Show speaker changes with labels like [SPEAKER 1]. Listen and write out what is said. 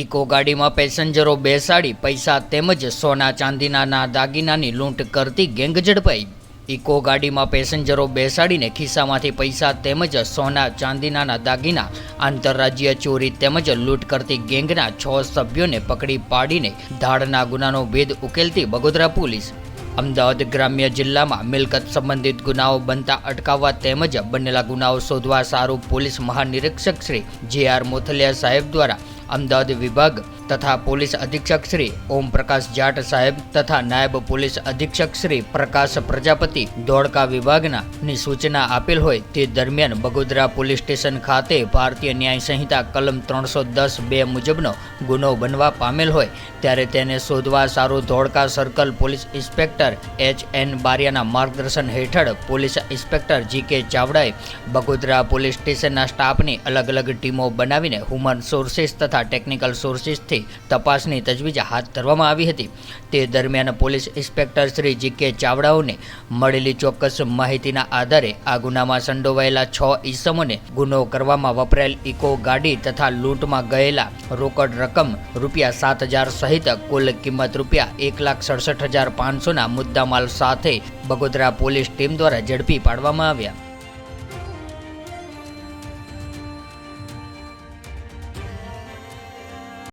[SPEAKER 1] Eco ગાડીમાં પેસેન્જરો બેસાડી પૈસા તેમજ સોના ચાંદીના દાગીનાની લૂંટ કરતી ગેંગ ઝડપાઈ. ઇકો ગાડીમાં પેસેન્જરો બેસાડીને ખિસ્સામાંથી પૈસા તેમજ સોના ચાંદીનાના દાગીના, આંતરરાજ્ય ચોરી તેમજ લૂંટ કરતી ગેંગના છ સભ્યોને પકડી પાડીને ધાડના ગુનાનો ભેદ ઉકેલતી બગોદરા પોલીસ. અમદાવાદ ગ્રામ્ય જિલ્લામાં મિલકત સંબંધિત ગુનાઓ બનતા અટકાવવા તેમજ બનેલા ગુનાઓ શોધવા સારું પોલીસ મહાનિરીક્ષક શ્રી જે આર મોથલિયા સાહેબ દ્વારા અમદાવાદ વિભાગ તથા પોલીસ અધિક્ષક શ્રી ઓમ પ્રકાશ જાટ સાહેબ તથા નાયબ પોલીસ અધિક્ષક શ્રી પ્રકાશ પ્રજાપતિ ધોળકા વિભાગના ની સૂચના આપેલ હોય તે દરમિયાન બગોદરા પોલીસ સ્ટેશન ખાતે ભારતીય ન્યાય સંહિતા કલમ ત્રણસો દસ બે મુજબનો ગુનો બનવા પામેલ હોય ત્યારે તેને શોધવા સારું Dholka circle police inspector H N બારિયાના માર્ગદર્શન હેઠળ પોલીસ ઇન્સ્પેક્ટર જી કે ચાવડાએ બગોદરા પોલીસ સ્ટેશનના સ્ટાફની અલગ અલગ ટીમો બનાવીને હ્યુમન સોર્સિસ તથા ટેકનિકલ સોર્સિસથી તપાસની તજવીજ હાથ ધરવામાં આવી હતી. તે દરમિયાન પોલીસ ઇન્સ્પેક્ટર શ્રી જી કે ચાવડાઓને મળેલી ચોક્કસ માહિતીના આધારે આ ગુનામાં સંડોવાયેલા છ ઈસમોને ગુનો કરવામાં વપરાયેલ ઇકો ગાડી તથા લૂંટમાં ગયેલા રોકડ રકમ રૂપિયા સાત હજાર સહિત કુલ કિંમત રૂપિયા એક લાખ સડસઠ હજાર પાંચસોના મુદ્દામાલ સાથે બગોદરા પોલીસ ટીમ દ્વારા ઝડપી પાડવામાં આવ્યા.